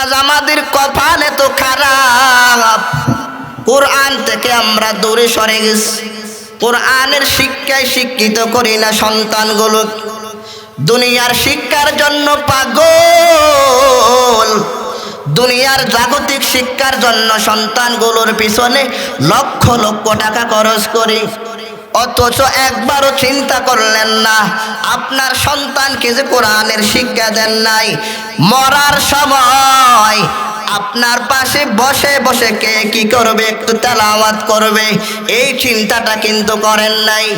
আজ আমাদের কপাল এত খারাপ। কোরআন থেকে আমরা দূরে সরে গেছি। কোরআনের শিক্ষায় শিক্ষিত করি না সন্তানগুলো। দুনিয়ার শিক্ষার জন্য পাগল। দুনিয়ার জাগতিক শিক্ষার জন্য সন্তানগুলোর পিছনে লক্ষ লক্ষ টাকা খরচ করি। অথচ একবারও চিন্তা করলেন না। আপনার সন্তানকে যে কোরআনের শিক্ষা দেন নাই, মরার সময় আপনার পাশে বসে বসে কে কি করবে, একটু তেলাওয়াত করবে, এই চিন্তাটা কিন্তু করেন নাই।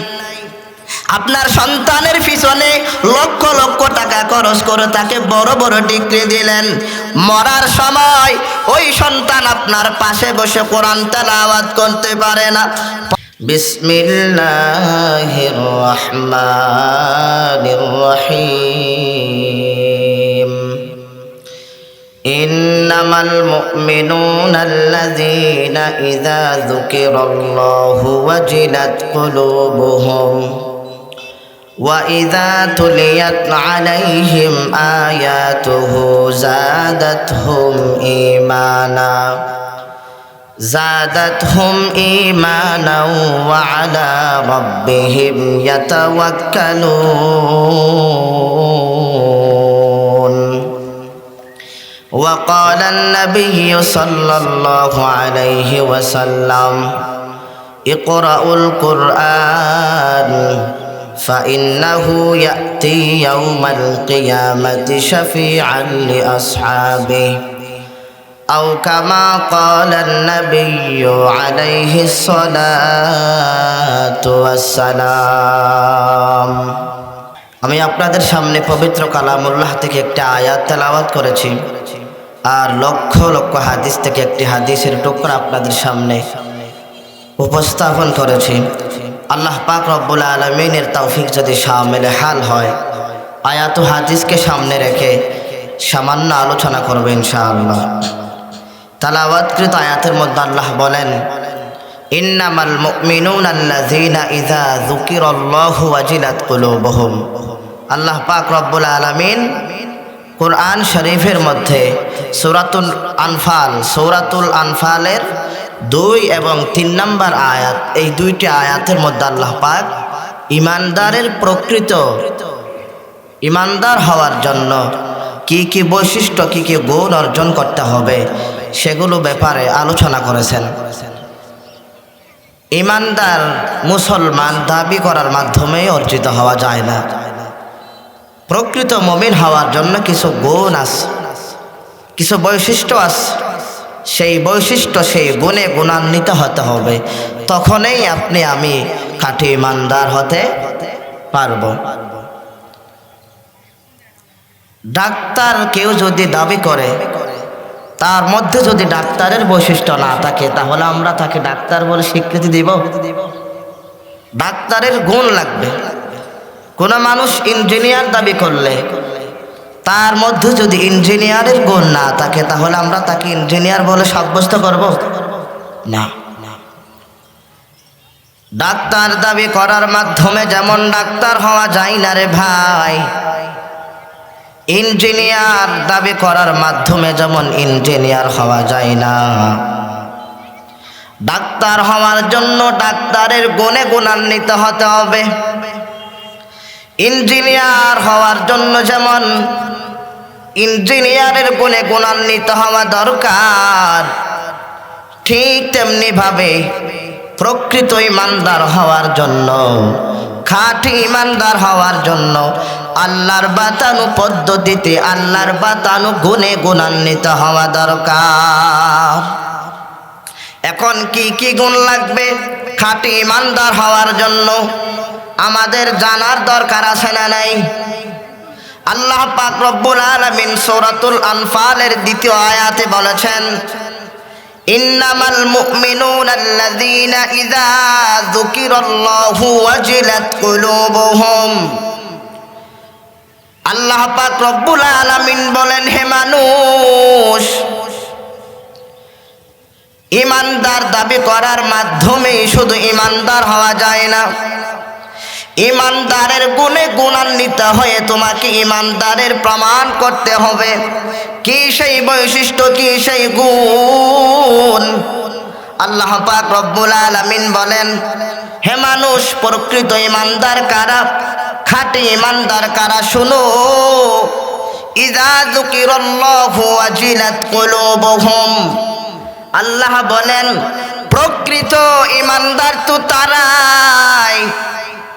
আপনার সন্তানের পিছনে লক্ষ লক্ষ টাকা খরচ করে তাকে বড় বড় ডিগ্রি দিলেন। মরার সময় ওই সন্তান আপনার পাশে বসে কোরআন তেলাওয়াত করতে পারে না। بسم الله الرحمن الرحيم. إنما المؤمنون الذين إذا ذكر الله وجلت قلوبهم وإذا تليت عليهم آياته زادتهم إيمانا. زادتهم إيمانا وعلى ربهم يتوكلون. وقال النبي صلى الله عليه وسلم اقرأوا القرآن فإنه يأتي يوم القيامة شفيعا لأصحابه. أو كما قال النبي عليه الصلاة والسلام আমি আপনাদের সামনে পবিত্র কালামুল্লাহ থেকে একটি আয়াত তেলাওয়াত করেছি আর লক্ষ লক্ষ হাদিস থেকে একটি হাদিসের টুকরা আপনাদের সামনে উপস্থাপন করেছি আল্লাহ পাক রব্বুল আলমিনের তৌফিক যদি সামেলে হাল হয় আয়াত ও হাদিসকে সামনে রেখে সামান্য আলোচনা করবে ইনশাআল্লাহ তালাওয়াতকৃত আয়াতের মধ্যে আল্লাহ বলেন, ইন্নামাল মুমিনুন আল্লাযীনা ইযা যুকিরাল্লাহু ওয়াজিলাত কুলুবুহুম। আল্লাহ পাক রব্বুল আলামিন কোরআন শরীফের মধ্যে সূরাতুল আনফাল, সূরাতুল আনফালের দুই এবং তিন নম্বর আয়াত, এই দুইটি আয়াতের মধ্যে আল্লাহ পাক ইমানদারের প্রকৃত ইমানদার হওয়ার জন্য কি কি বৈশিষ্ট্য, কি কি গুণ অর্জন করতে হবে সেগুলো ব্যাপারে আলোচনা করেছেন। ইমানদার মুসলমান দাবি করার মাধ্যমে অর্জিত হওয়া যায় না। প্রকৃত মমিন হওয়ার জন্য কিছু গুণ আছে, কিছু বৈশিষ্ট্য আছে। সেই বৈশিষ্ট্য, সেই গুণে গুণান্বিত হতে হবে। তখনই আপনি, আমি খাঁটি ইমানদার হতে পারব। ডাক্তার কেউ যদি দাবি করে তার মধ্যে যদি ডাক্তারের বৈশিষ্ট্য না থাকে, তাহলে আমরা তাকে ডাক্তার বলে স্বীকৃতি দিব। ডাক্তারের গুণ লাগবে। কোনো মানুষ ইঞ্জিনিয়ার দাবি করলে, তার মধ্যে যদি ইঞ্জিনিয়ারের গুণ না থাকে, তাহলে আমরা তাকে ইঞ্জিনিয়ার বলে সাব্যস্ত করব? না। ডাক্তার দাবি করার মাধ্যমে যেমন ডাক্তার হওয়া যায় না রে ভাই ইঞ্জিনিয়ার দাবি করার মাধ্যমে যেমন ইঞ্জিনিয়ার হওয়া যায় না। ডাক্তার হওয়ার জন্য ডাক্তারের গুণে গুণান্বিত হতে হবে। ইঞ্জিনিয়ার হওয়ার জন্য যেমন ইঞ্জিনিয়ারের গুণে গুণান্বিত হওয়া দরকার, ঠিক তেমনি ভাবে প্রকৃত ইমানদার হওয়ার জন্য খাঁটি ইমানদার হওয়ার জন্য আল্লাহর বাতানু পদ্ধতিতে আল্লাহর বাতানু গুণে গুণান্বিত হওয়া দরকার। এখন কি কি গুণ লাগবে? খাঁটি ইমানদার হওয়ার জন্য আমাদের জানার দরকার আছে না নাই? আল্লাহ পাক রব্বুল আলামিন সূরাতুল আনফালের দ্বিতীয় আয়াতে বলেছেন ইন্নামাল মুমিনুনা আল্লাযীনা ইযা যুকিরাল্লাহু ওয়াজিলাত কুলুবুহুম। আল্লাহ পাক রব্বুল আলামিন বলেন, হে মানুষ ইমানদার দাবি করার মাধ্যমে শুধু ইমানদার হওয়া যায় না। ইমানদারের গুণে গুণান্বিত হয়ে তোমাকে ইমানদারের প্রমাণ করতে হবে। কি সেই বৈশিষ্ট্য, কি সেই গুণ? আল্লাহ পাক রব্বুল আলামিন বলেন, হে মানুষ, প্রকৃত ইমানদার কারা? খাঁটি ইমানদার কারা? শুনো। আল্লাহ বলেন, প্রকৃত ইমানদার তো তারাই।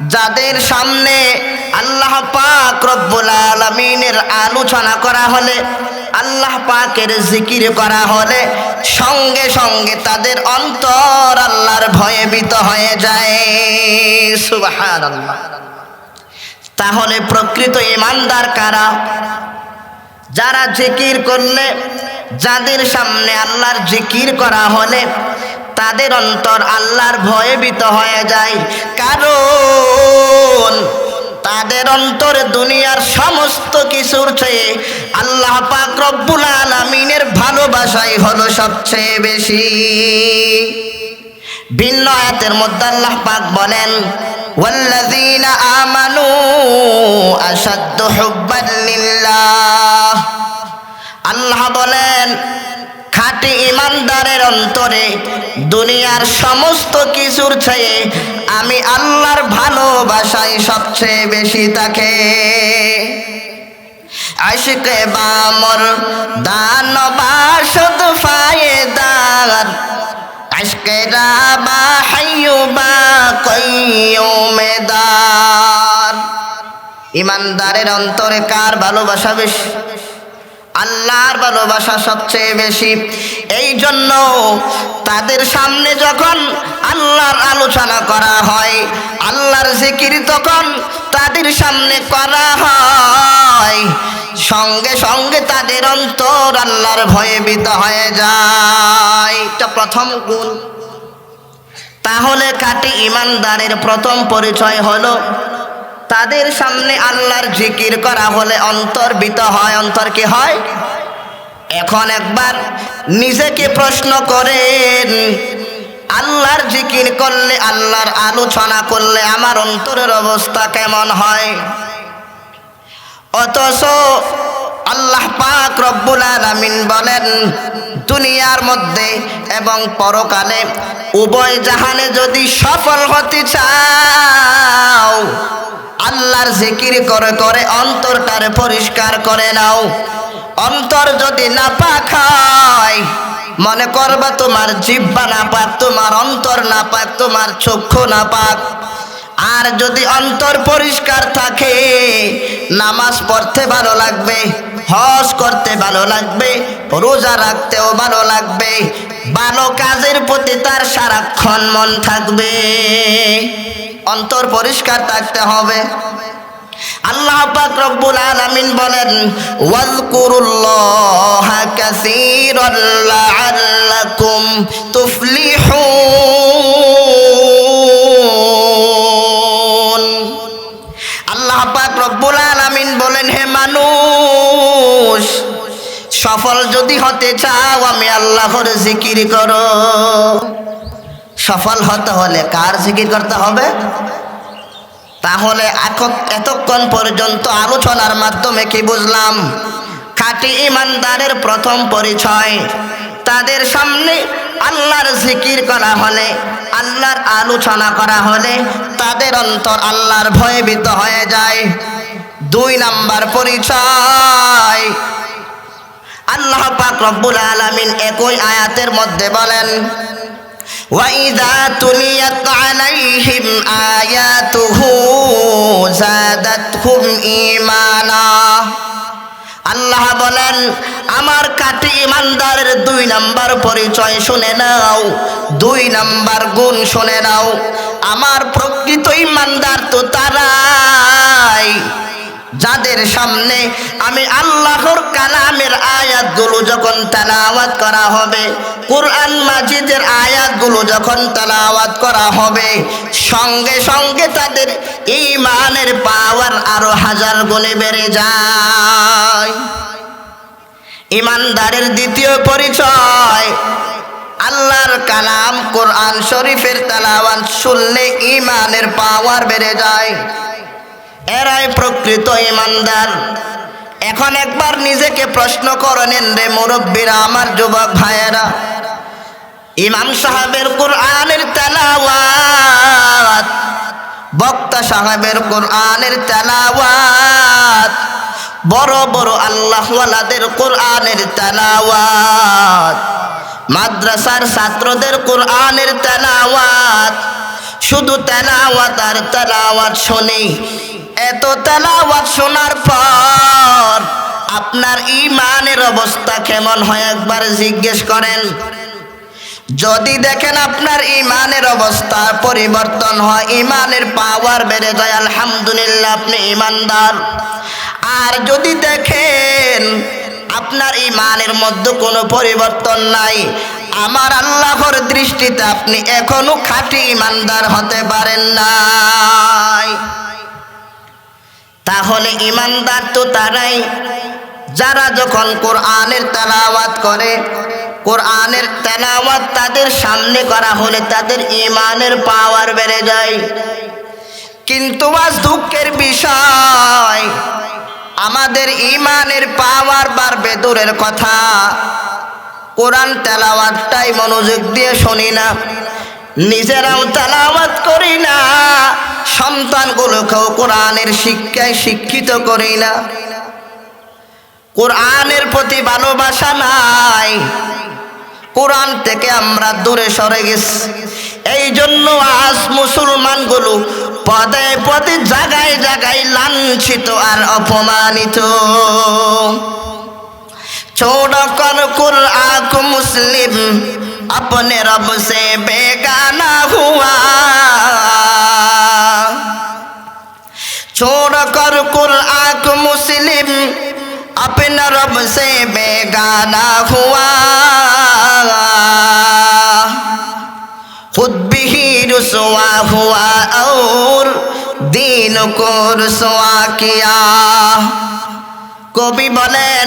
যাদের সামনে আল্লাহ পাক রব্বুল আলমিনের আলোচনা করা হলে, আল্লাহ পাকের জিকির করা হলে সঙ্গে সঙ্গে তাদের অন্তর আল্লাহর ভয়ে ভীত হয়ে যায়। সুবাহান তাহলে প্রকৃত ইমানদার কারা? যারা জিকির করলে, যাদের সামনে আল্লাহর জিকির করা হলে তাদের অন্তর আল্লাহর ভয়ে ভীত হয়ে যায় কারণ তাদের অন্তরে দুনিয়ার সমস্ত কিছুর চেয়ে আল্লাহ পাক রব্বুল আলামিনের ভালোবাসাই হলো সবচেয়ে বেশি ভিন্ন আয়াতের মধ্যে আল্লাহ পাক বলেন والذين آمنوا أشد حبا لله আল্লাহ বলেন খাঁটি ইমানদারের অন্তরে দুনিয়ার সমস্ত কিছুর চেয়ে আমি আল্লাহর ভালোবাসাই সবচেয়ে বেশি তাকে। আশিকে বামর দান বাসদ ফায়েদার আশকে রাবা হাইয়ু বা কয়ুমেদার ইমানদারের অন্তরে কার ভালোবাসা বেশি? আল্লাহর ভালোবাসা সবচেয়ে বেশি। এই জন্য তাদের সামনে যখন আল্লাহর আলোচনা করা হয়, আল্লাহর জিকির তখন তাদের সামনে করা হয়। সঙ্গে সঙ্গে তাদের অন্তর আল্লাহর ভয়ে ভীত হয়ে যায়। এটা প্রথম গুণ। তাহলে কাটি ইমানদারের প্রথম পরিচয় হলো তাদের সামনে আল্লাহর জিকির করা হলে অন্তর্বিত হয়। অন্তর কি হয়? এখন একবার নিজেকে প্রশ্ন করেন, আল্লাহর জিকির করলে, আল্লাহর আলোচনা করলে আমার অন্তরের অবস্থা কেমন হয়? অথচ আল্লাহ পাক রব্বুল আলামিন বলেন, দুনিয়ার মধ্যে এবং পরকালে উভয় জাহানে যদি সফল হতে চাও, আল্লাহর জিকির করে করে অন্তরটারে পরিষ্কার করে নাও। অন্তর যদি না পাক হয়, মনে করবা তোমার জিব্বা না পাক তোমার অন্তর না পাক তোমার চক্ষু না পাক আর যদি অন্তর পরিষ্কার থাকে, নামাজ পড়তে ভালো লাগবে। হজ করতে ভালো লাগবে, রোজা রাখতেও ভালো লাগবে, ভালো কাজের প্রতি তার সারাক্ষণ মন থাকবে। অন্তর পরিষ্কার থাকতে হবে। আল্লাহ পাক রব্বুল আলামিন বলেন, ওয়াজকুরুল্লাহ কাসীরান লাআল্লাকুম তুফলিহুন। আল্লাহ পাক রব্বুল আলামিন বলেন, হে মানুষ সফল যদি হতে চাও, আমি আল্লাহর জিকির করো। সফল হতে হলে কার জিকির করতে হবে? তাহলে এতক্ষণ পর্যন্ত আলোচনার মাধ্যমে কি বুঝলাম? খাঁটি ইমানদারের প্রথম পরিচয়, তাদের সামনে আল্লাহর জিকির করা হলে, আল্লাহর আলোচনা করা হলে তাদের অন্তর আল্লাহর ভয়ভীত হয়ে যায়। দুই নাম্বার পরিচয় আল্লাহ পাক রব্বুল আলামিন একই আয়াতের মধ্যে বলেন وإذا تليت عليهم آياته زادتهم إيمانا আল্লাহ বলেন আমার কাটি ইমানদারের দুই নাম্বার পরিচয় শুনে নাও দুই নাম্বার গুণ শুনে নাও আমার প্রকৃত ইমানদার তো তারাই যাদের সামনে আমি আল্লাহর কালামের আয়াতগুলো যখন তালাওয়াত করা হবে, কোরআন মাজিদের আয়াতগুলো যখন তালাওয়াত করা হবে, সঙ্গে সঙ্গে তাদের ইমানের পাওয়ার আরও হাজার গুণে বেড়ে যায়। ইমানদারের দ্বিতীয় পরিচয়, আল্লাহর কালাম কোরআন শরীফের তালাওয়াত শুনলে ইমানের পাওয়ার বেড়ে যায়। এরাই প্রকৃত ইমানদার। এখন একবার নিজেকে প্রশ্ন করে নেন রে মুরব্বীরা, আমার যুবক ভাইয়েরা, ইমাম সাহেবের কোরআনের তেলাওয়াত, বক্তা সাহেবের কোরআনের তেলাওয়াত, বড় বড় আল্লাহওয়ালাদের কোরআনের তেলাওয়াত, মাদ্রাসার ছাত্রদের কোরআনের তেলাওয়াত, শুধু তেলাওয়াত আর তেলাওয়াত শুনি। এত তেলাওয়াত শোনার পর আপনার ইমানের অবস্থা কেমন হয় একবার জিজ্ঞেস করেন। যদি দেখেন আপনার ইমানের অবস্থা পরিবর্তন হয়, ইমানের পাওয়ার বেড়ে যায়, আলহামদুলিল্লাহ আপনি ইমানদার। আর যদি দেখেন আপনার ইমানের মধ্যে কোনো পরিবর্তন নাই, আমার আল্লাহর দৃষ্টিতে আপনি এখনও খাঁটি ইমানদার হতে পারেন নাই তাহলে ইমানদার তো তারাই। যারা যখন কোরআনের তেলাওয়াত করে, কোরআনের তেলাওয়াত তাদের সামনে করা হলে তাদের ইমানের পাওয়ার বেড়ে যায়। কিন্তু আজ দুঃখের বিষয়, আমাদের ইমানের পাওয়ার বাড়বে দূরের কথা। কোরআন তেলাওয়াতটাই মনোযোগ দিয়ে শুনি না। নিজেরাও তেলাওয়াত করি না। সন্তানগুলোকেও কোরআনের শিক্ষায় শিক্ষিত করি না কোরআনের প্রতি ভালোবাসা নাই কোরআন থেকে আমরা দূরে সরে গেছি এই জন্য আজ মুসলমানগুলো পদে পদে জায়গায় জায়গায় লাঞ্ছিত আর অপমানিত छोड़ कर कुरआ को मुस्लिम अपने रब से बेगाना हुआ छोड़ कर कुरआ को मुस्लिम अपने रब से बेगाना हुआ खुद भी रुसवा हुआ और दीन को रुसवा किया কবি বলেন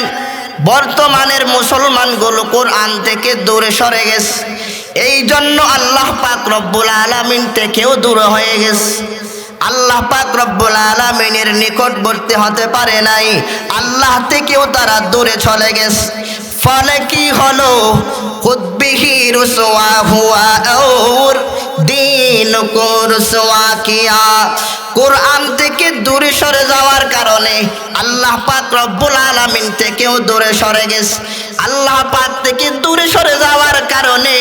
বর্তমানের মুসলমানগুলো কোরআন থেকে দূরে সরে গেছে এই জন্য আল্লাহ পাক রব্বুল আলমিন থেকেও দূরে হয়ে গেছে আল্লাহ পাক রব্বুল আলমিনের নিকটবর্তী হতে পারে নাই। আল্লাহ থেকেও তারা দূরে চলে গেছে। ফলে কি হলো? খুদ্বিহি রুসওয়া হুয়া और দিন কো রুসওয়া কিয়া কোরআন থেকে দূরে সরে যাওয়ার কারণে আল্লাহ পাক রব্বুল আলামিন থেকেও দূরে সরে গেছে। আল্লাহ পাক থেকে দূরে সরে যাওয়ার কারণে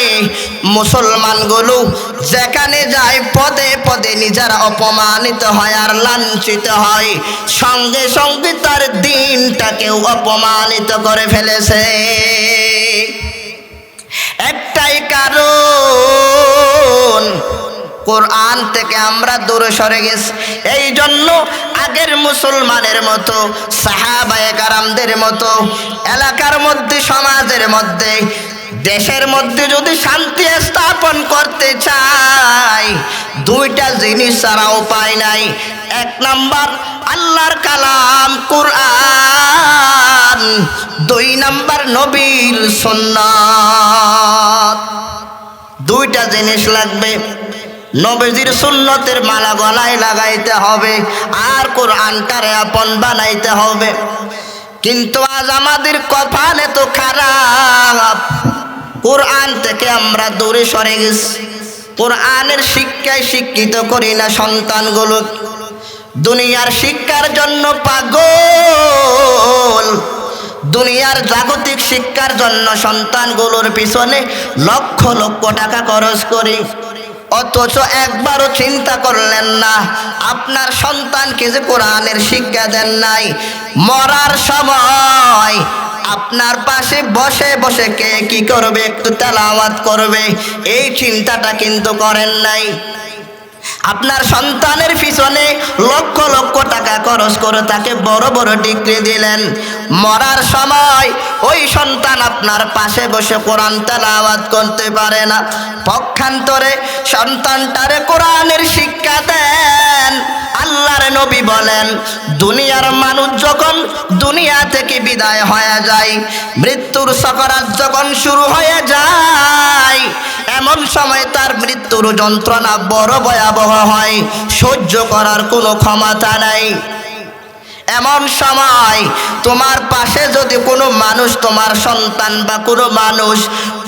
মুসলমানগুলো যেখানে যায় পদে পদে নিজেরা অপমানিত হয় আর লাঞ্ছিত হয়। সঙ্গে সঙ্গে তার দিনটাকেও অপমানিত করে ফেলেছে। একটাই কারণ, কোরআন থেকে আমরা দূরে সরে গেছি। এই জন্য আগের মুসলমানের মতো, সাহাবায়ে কারামদের মতো, এলাকার মধ্যে, সমাজের মধ্যে দেশের মধ্যে যদি শান্তি স্থাপন করতে চাই, দুইটা জিনিস ছাড়া উপায় নাই। এক নাম্বার, আল্লাহর কালাম কোরআন। দুই নাম্বার, নবীর সুন্নাত। দুইটা জিনিস লাগবে। নবীজির সুন্নতের মালা গলায় লাগাইতে হবে আর কোরআনটারে আপন বানাইতে হবে। কিন্তু আজ আমাদের কপাল এত খারাপ। কোরআন থেকে আমরা দূরে সরে গেছি। কোরআনের শিক্ষায় শিক্ষিত করি না সন্তানগুলো। দুনিয়ার শিক্ষার জন্য পাগল। দুনিয়ার জাগতিক শিক্ষার জন্য সন্তানগুলোর পিছনে লক্ষ লক্ষ টাকা খরচ করি। অথচ একবারও চিন্তা করলেন না, আপনার সন্তানকে যে কোরআনের শিক্ষা দেন নাই, মরার সময় আপনার পাশে বসে বসে কে কি করবে? একটু তেলাওয়াত করবে। এই চিন্তাটা কিন্তু করেন নাই। আপনার সন্তানের পিছনে লক্ষ লক্ষ টাকা খরচ করে তাকে বড় বড় ডিগ্রি দিলেন। মরার সময় ওই সন্তান আপনার পাশে বসে কোরআন তেলাওয়াত করতে পারে না। পক্ষান্তরে সন্তানটারে কোরআনের শিক্ষা দেন। আল্লাহর নবী বলেন, দুনিয়ার মানুষ যখন দুনিয়া থেকে বিদায় হয়ে যায়, মৃত্যুর সকরাত যখন শুরু হয়ে যায়, এমন সময় তার মৃত্যুর যন্ত্রণা বড় ভয়াবহ হয়। সহ্য করার কোনো ক্ষমতা নাই। এমন সময় তোমার পাশে যদি কোনো মানুষ, তোমার সন্তান বা কোনো মানুষ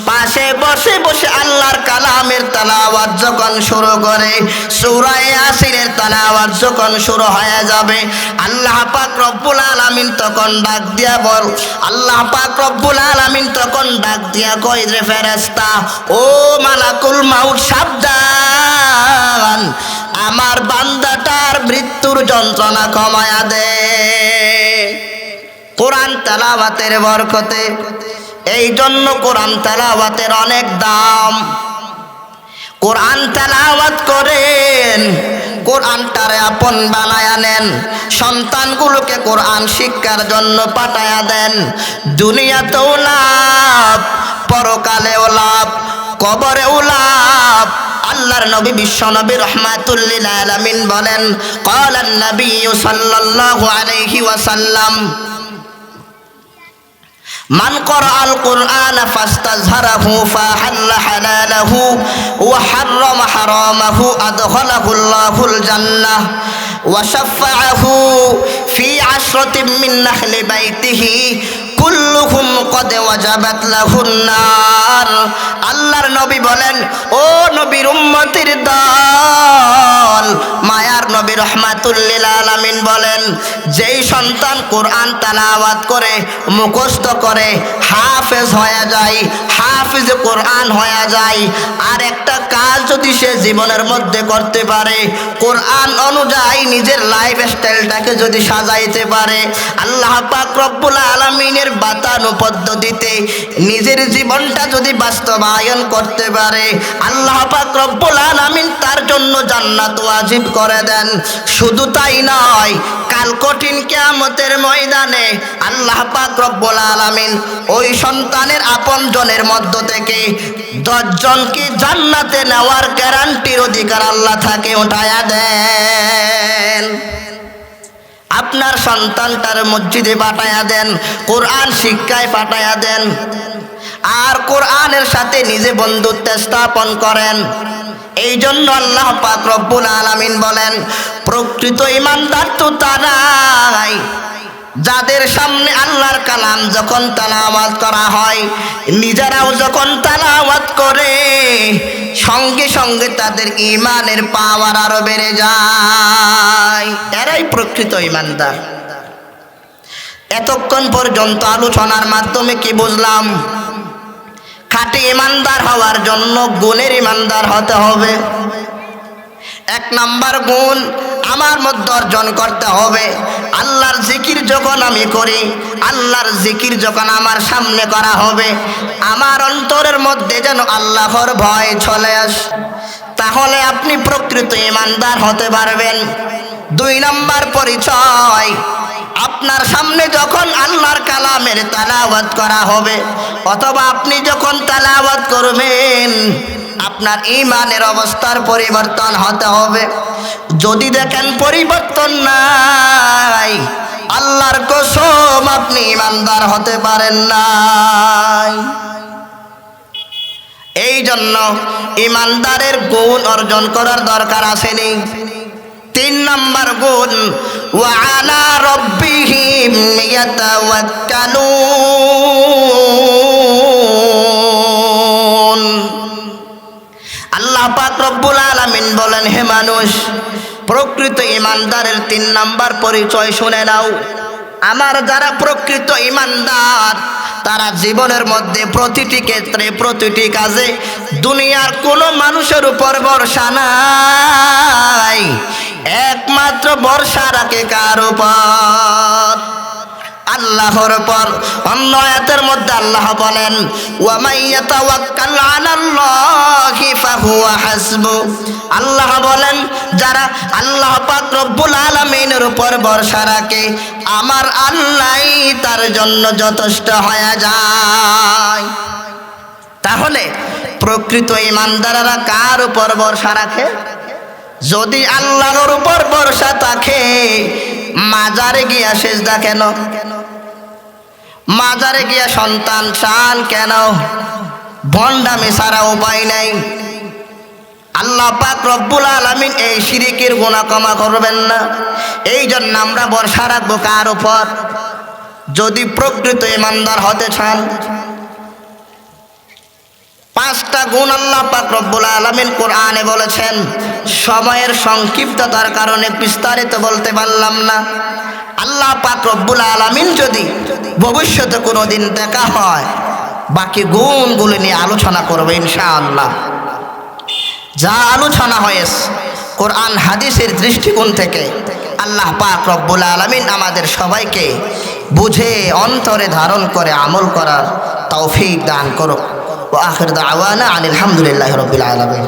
পাশে বসে বসে আল্লাহর কালামের তালাওয়াত যখন শুরু করে, সুরায় আসিরের তালাওয়াত যখন শুরু হয়ে যাবে, আল্লাহ পাক রব্বুল আলামিন তখন ডাক দিয়া বল, আল্লাহ পাক রব্বুল আলামিন তখন ডাক দিয়া কই রে ফেরেশতা, ও মালাকুল মাউত, সাবধান, আমার বান্দাটার মৃত্যুর যন্ত্রণা কমায়া দে। কোরআন তালাওয়াতের বরকতে এই জন্য কোরআন তালাওয়াতের অনেক দাম। কোরআন তালাওয়াত করেন, কোরআনটারে আপন বানায়া নেন, সন্তানগুলোকে কোরআন শিক্ষার জন্য পাঠায়া দেন। দুনিয়াতেও লাভ, পরকালেও লাভ, কবরেও লাভ। আল্লাহর নবী বিশ্ব নবী রহমাতুল্লিল আলামিন বলেন ক্বালান নবী সাল্লাল্লাহু আলাইহি ওয়াসাল্লাম মান করাল কোরআন ফাস্তাজহারাহু ফাহাল্লা হালালাহু ওয়া হাররামা হারামাহু আদখালাহুল্লাহুল জান্নাহ ওয়া শাফাআহু ফি আশরাতিন মিন নাহলি বাইতিহি কুল্লুহুম কদ ওয়াজাবাত লাহুন নার। আল্লাহর নবী বলেন, ও নবীর উম্মতির দল নবী রহমাতুল্লিল আলামিন বলেন, যেই সন্তান কোরআন তালাওয়াত করে, মুখস্থ করে, হাফেজ হয়ে যায়, হাফিজ কোরআন হয়ে যায় আর একটা কাজ যদি সে জীবনের মধ্যে করতে পারে, কোরআন অনুযায়ী নিজের লাইফ স্টাইলটাকে যদি সাজাইতে পারে, আল্লাহ পাক রব্বুল আলমিনের বাতানো পদ্ধতিতে নিজের জীবনটা যদি বাস্তবায়ন করতে পারে, আল্লাহ পাক রব্বুল আলামিন তার জন্য জান্নাত ওয়াজিব করে দেন। শুধু তাই নয়, কাল কঠিন কিয়ামতের ময়দানে আল্লাহ পাক রব্বুল আলামিন ওই সন্তানের আপন জনের মধ্য থেকে দশজনকে জান্নাতে নেওয়ার গ্যারান্টির অধিকার আল্লাহ থাকে উঠায়া দেন। আপনার সন্তানটার মসজিদে পাঠাইয়া দেন, কোরআন শিক্ষায় পাঠাইয়া দেন। আর কোরআনের সাথে নিজে বন্ধুত্ব স্থাপন করেন। এই জন্য আল্লাহ পাক রব্বুল আলামিন বলেন, প্রকৃত ইমানদার তো তারাই। যাদের সামনে আল্লাহর কালাম যখন তালাওয়াত করা হয়, নিজেরাও যখন তালাওয়াত করে, সঙ্গে সঙ্গে তাদের ইমানের পাওয়ার আরও বেড়ে যায়। এরাই প্রকৃত ইমানদার এতক্ষণ পর্যন্ত আলোচনার মাধ্যমে কি বুঝলাম? খাঁটি ইমানদার হওয়ার জন্য গুণের ইমানদার হতে হবে। এক নাম্বার গুণ আমার মধ্যে অর্জন করতে হবে। আল্লাহর জিকির যখন আমি করি, আল্লাহর জিকির যখন আমার সামনে করা হবে, আমার অন্তরের মধ্যে যেন আল্লাহর ভয় চলে আস। তাহলে আপনি প্রকৃত ইমানদার হতে পারবেন। দুই নম্বর পরিচয়, আপনার সামনে যখন আল্লাহর কালামের তালাওয়াত করা হবে, অথবা আপনি যখন তালাওয়াত করবেন আপনার ইমানের অবস্থার পরিবর্তন হতে হবে। যদি দেখেন পরিবর্তন নাই, আল্লাহর কসম আপনি ইমানদার হতে পারেন নাই। এই জন্য ইমানদারের গুণ অর্জন করার দরকার আসেনি। তিন নম্বর গুণ ওয়ালা রব্বিহিম ইয়াতাওয়াক্কালুন আলামিন বলেন, হে মানুষ, প্রকৃত ইমানদারের তিন নাম্বার পরিচয় শুনে নাও। আমার যারা প্রকৃত ইমানদার, তারা জীবনের মধ্যে প্রতিটি ক্ষেত্রে, প্রতিটি কাজে দুনিয়ার কোনো মানুষের উপর ভরসা নাই। একমাত্র ভরসা রাখে কার উপর? আল্লাহর পর অন্য আয়াতের মধ্যে আল্লাহ বলেন ওয়ামাই ইয়াতাওয়াক্কাল হাসবু। আল্লাহ বলেন, যারা আল্লাহ পাক রব্বুল উপর ভরসা রাখে, আমার আল্লাহই তার জন্য যথেষ্ট হয়ে যায়। তাহলে প্রকৃত ইমানদারেরা কার উপর ভরসা রাখে? যদি আল্লাহর উপর ভরসা থাকে, মাজারে গিয়া সেজদা কেন? মাজারে গিয়া সন্তান চান কেন? ভণ্ডামি সারা উপায় নাই। আল্লাহ পাক রব্বুল আলমিন এই শিরিকের গুণা ক্ষমা করবেন না। এই জন্য আমরা বর্ষা রাখব কার উপর? যদি প্রকৃত ইমানদার হতে চান। পাঁচটা গুণ আল্লাহ পাক রব্বুল আলমিন কোরআনে বলেছেন, সময়ের সংক্ষিপ্ততার কারণে বিস্তারিত বলতে পারলাম না। আল্লাহ পাক রব্বুল আলমিন যদি ভবিষ্যতে কোনো দিন দেখা হয়, বাকি গুণগুলো নিয়ে আলোচনা করবে ইনশাআল্লাহ। যা আলোচনা হয়েছে কোরআন, হাদিসের দৃষ্টিকোণ থেকে আল্লাহ পাক রব্বুল আলমিন আমাদের সবাইকে বুঝে, অন্তরে ধারণ করে আমল করার তৌফিক দান করুক। ও আখির দাওয়ানা আলহামদুলিল্লাহ হামদুলিল্লাহ রবিল আলমিন।